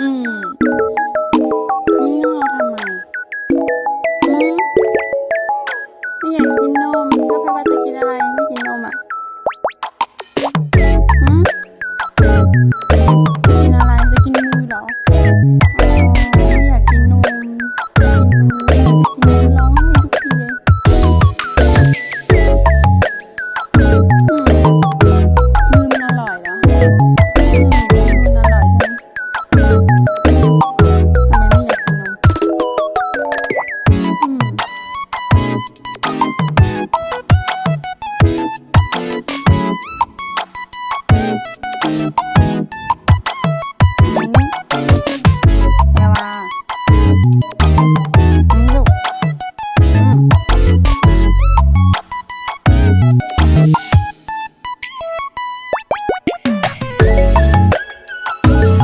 อืมนี่เราทำไมอืมไม่อยากกินนมก็แปลว่าจะกินอะไร